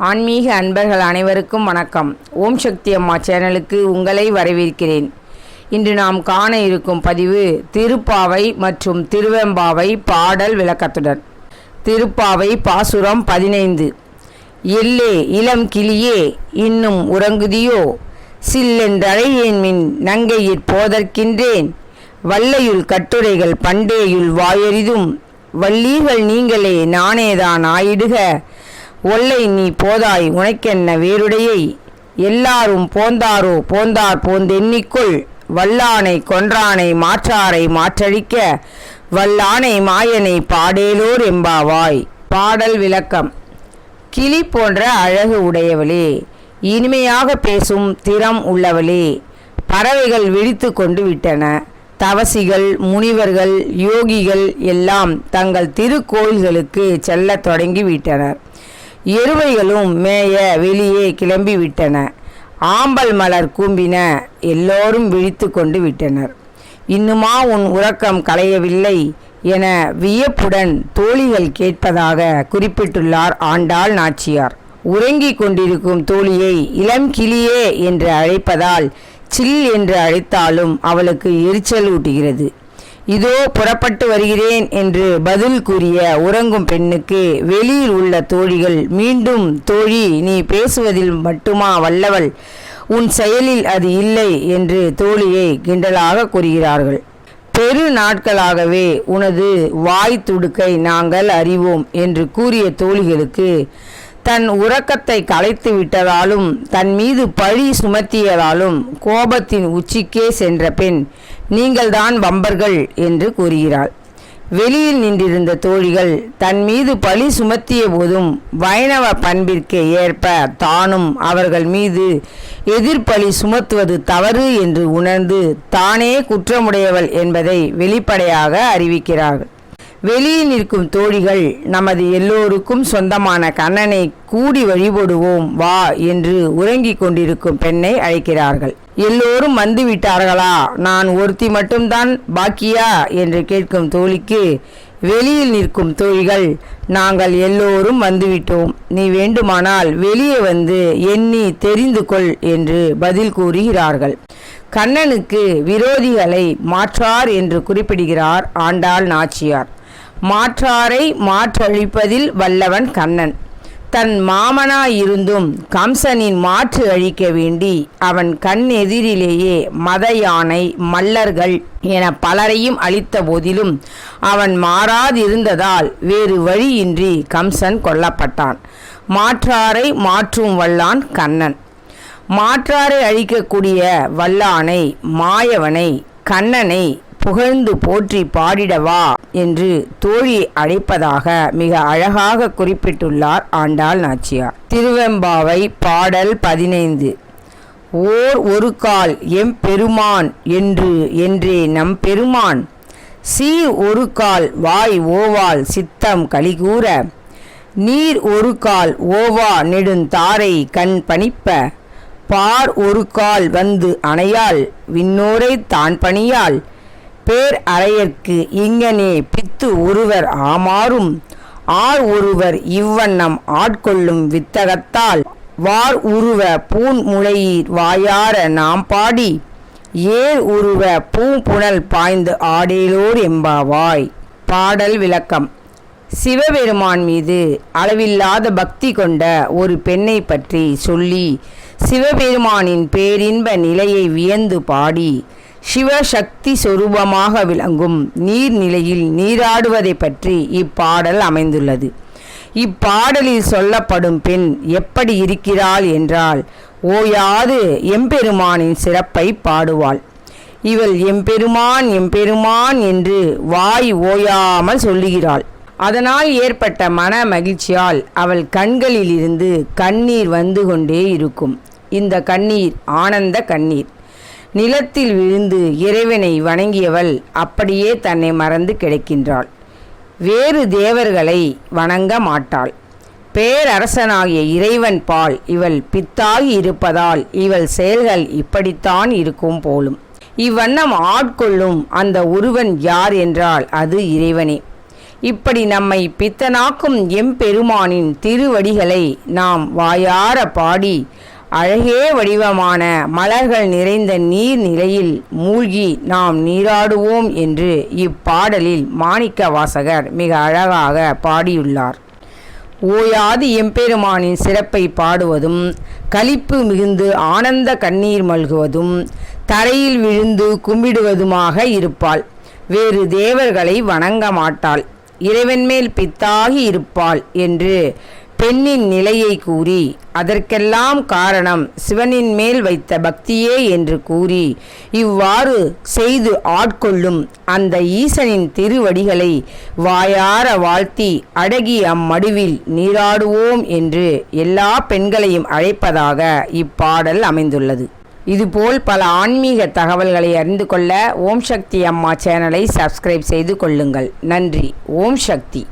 ஆன்மீக அன்பர்கள் அனைவருக்கும் வணக்கம். ஓம் சக்தி அம்மா சேனலுக்கு உங்களை வரவேற்கிறேன். இன்று நாம் காண இருக்கும் பதிவு திருப்பாவை மற்றும் திருவெம்பாவை பாடல் விளக்கத்துடன். திருப்பாவை பாசுரம் பதினைந்து. எல்லே இளம் கிளியே இன்னும் உறங்குதியோ? சில்லென்றழையேன் மின் நங்கையிற் போதற்கின்றேன். வல்லையுள் கட்டுரைகள் பண்டேயுள் வாயெறிதும். வள்ளீர்கள் நீங்களே நானேதான் ஆயிடுக. ஒல்லை நீ போதாய் உனக்கென்ன வேறுடையை எல்லாரும் போந்தாரோ போந்தார் போந்தெண்ணிக்குள் வல்லானை கொன்றானை மாற்றாரை மாற்றழிக்க. வல்லானை மாயனை பாடேலோர் எம்பாவாய் பாடல் விளக்கம். கிளி போன்ற அழகு உடையவளே இனிமையாக பேசும் திறம் உள்ளவளே பறவைகள் விழித்து கொண்டு விட்டன. தவசிகள் முனிவர்கள் யோகிகள் எல்லாம் தங்கள் திருக்கோயில்களுக்கு செல்லத் தொடங்கிவிட்டனர் எருவைகளும் மேய வெளியே கிளம்பி விட்டன ஆம்பல் மலர் கூம்பின எல்லோரும் விழித்து கொண்டு விட்டனர். இன்னுமா உன் உறக்கம் களையவில்லை என வியப்புடன் தோழிகள் கேட்பதாக குறிப்பிட்டுள்ளார் ஆண்டாள் நாச்சியார். உறங்கிக் கொண்டிருக்கும் தோழியை இளம் கிளியே என்று அழைப்பதால் சில் என்று அழைத்தாலும் அவளுக்கு எரிச்சல் ஊட்டுகிறது இதோ புறப்பட்டு வருகிறேன் என்று பதில் கூறிய உறங்கும் பெண்ணுக்கு வெளியில் உள்ள தோழிகள் மீண்டும் தோழி நீ பேசுவதில் மட்டுமா வல்லவள்? உன் செயலில் அது இல்லை என்று தோழியை கிண்டலாக கூறுகிறார்கள். பெரு நாட்களாகவே உனது வாய் துடுக்கை நாங்கள் அறிவோம் என்று கூறிய தோழிகளுக்கு தன் உறக்கத்தை கலைத்து விட்டதாலும் தன் மீது பழி சுமத்தியதாலும் கோபத்தின் உச்சிக்கே சென்ற பெண் நீங்கள்தான் வம்பர்கள் என்று கூறுகிறாள். வெளியில் நின்றிருந்த தோழிகள் தன் மீது பழி சுமத்திய போதும் வைணவ பண்பிற்கு ஏற்ப தானும் அவர்கள் மீது எதிர்ப்பழி சுமத்துவது தவறு என்று உணர்ந்து தானே குற்றமுடையவள் என்பதை வெளிப்படையாக அறிவிக்கிறார்கள். வெளியில் நிற்கும் தோழிகள் நமது எல்லோருக்கும் சொந்தமான கண்ணனை கூடி வழிபடுவோம் வா என்று உறங்கிக் கொண்டிருக்கும் பெண்ணை அழைக்கிறார்கள். எல்லோரும் வந்து விட்டார்களா? நான் ஒருத்தி மட்டும்தான் பாக்கியா? என்று கேட்கும் தோழிக்கு வெளியில் நிற்கும் தோழிகள் நாங்கள் எல்லோரும் வந்துவிட்டோம் நீ வேண்டுமானால் வெளியே வந்து எண்ணி தெரிந்து கொள் என்று பதில் கூறுகிறார்கள். கண்ணனுக்கு விரோதிகளை மாற்றார் என்று குறிப்பிடுகிறார் ஆண்டாள் நாச்சியார். மாற்றாரை மாற்றழிப்பதில் வல்லவன் கண்ணன். தன் மாமனாயிருந்தும் கம்சனின் மாற்று அழிக்க வேண்டி அவன் கண் எதிரிலேயே மத யானை மல்லர்கள் என பலரையும் அழித்த போதிலும் அவன் மாறாதிருந்ததால் வேறு வழியின்றி கம்சன் கொல்லப்பட்டான். மாற்றாரை மாற்றும் வல்லான் கண்ணன். மாற்றாரை அழிக்கக்கூடிய வல்லானை மாயவனை கண்ணனை புகழ்ந்து போற்றி பாடிடவா என்று தோழி அழைப்பதாக மிக அழகாக குறிப்பிட்டுள்ளார் ஆண்டாள் நாச்சியார். திருவெம்பாவை பாடல் பதினைந்து. ஓர் ஒரு கால் எம் பெருமான் என்று என்றே நம் பெருமான். சீர் ஒரு கால் வாய் ஓவால் சித்தம் கலிகூற நீர் ஒரு கால் ஓவா நெடுந்தாரை கண் பணிப்ப. பார் ஒரு கால் வந்து அணையால் விண்ணோரை தான் பணியால் பேர் அறையற்கு இங்கனே பித்து ஒருவர் ஆமாறும். ஆர் ஒருவர் இவ்வண்ணம் ஆட்கொள்ளும் வித்தகத்தால். வார் உருவ பூன் முளையீர் வாயார நாம் பாடி. ஏர் உருவ பூம்புணல் பாய்ந்து ஆடேலோர் எம்பாவாய். பாடல் விளக்கம். சிவபெருமான் மீது அளவில்லாத பக்தி கொண்ட ஒரு பெண்ணை பற்றி சொல்லி சிவபெருமானின் பேரின்ப நிலையை வியந்து பாடி சிவசக்தி சொரூபமாக விளங்கும் நீர்நிலையில் நீராடுவதை பற்றி இப்பாடல் அமைந்துள்ளது. இப்பாடலில் சொல்லப்படும் பெண் எப்படி இருக்கிறாள் என்றால் ஓயாது எம்பெருமானின் சிறப்பை பாடுவாள். இவள் எம்பெருமான் எம்பெருமான் என்று வாய் ஓயாமல் சொல்லுகிறாள். அதனால் ஏற்பட்ட மன மகிழ்ச்சியால் அவள் கண்களிலிருந்து கண்ணீர் வந்து கொண்டே இருக்கும். இந்த கண்ணீர் ஆனந்த கண்ணீர். நிலத்தில் விழுந்து இறைவனை வணங்கியவள் அப்படியே தன்னை மறந்து கிடக்கின்றாள். வேறு தேவர்களை வணங்க மாட்டாள். பேரரசனாகிய இறைவன் பால் இவள் பித்தாகி இருப்பதால் இவள் செயல்கள் இப்படித்தான் இருக்கும் போலும். இவ்வண்ணம் ஆட்கொள்ளும் அந்த ஒருவன் யார் என்றால் அது இறைவனே. இப்படி நம்மை பித்தனாக்கும் எம்பெருமானின் திருவடிகளை நாம் வாயார பாடி அழகே வடிவமான மலர்கள் நிறைந்த நீர் நிலையில் மூழ்கி நாம் நீராடுவோம் என்று இப்பாடலில் மாணிக்க வாசகர் மிக அழகாக பாடியுள்ளார். ஓயாது எம்பெருமானின் சிறப்பை பாடுவதும் களிப்பு மிகுந்து ஆனந்த கண்ணீர் மல்குவதும் தரையில் விழுந்து கும்பிடுவதுமாக இருப்பாள். வேறு தேவர்களை வணங்க மாட்டாள். இறைவன் மேல் பித்தாகி இருப்பாள் என்று பெண்ணின் நிலையை கூறி அதற்கெல்லாம் காரணம் சிவனின் மேல் வைத்த பக்தியே என்று கூறி இவ்வாறு செய்து ஆட்கொள்ளும் அந்த ஈசனின் திருவடிகளை வாயார வாழ்த்தி அடகி அம்மடுவில் நீராடுவோம் என்று எல்லா பெண்களையும் அழைப்பதாக இப்பாடல் அமைந்துள்ளது. இதுபோல் பல ஆன்மீக தகவல்களை அறிந்து கொள்ள ஓம் சக்தி அம்மா சேனலை சப்ஸ்கிரைப் செய்து கொள்ளுங்கள். நன்றி. ஓம் சக்தி.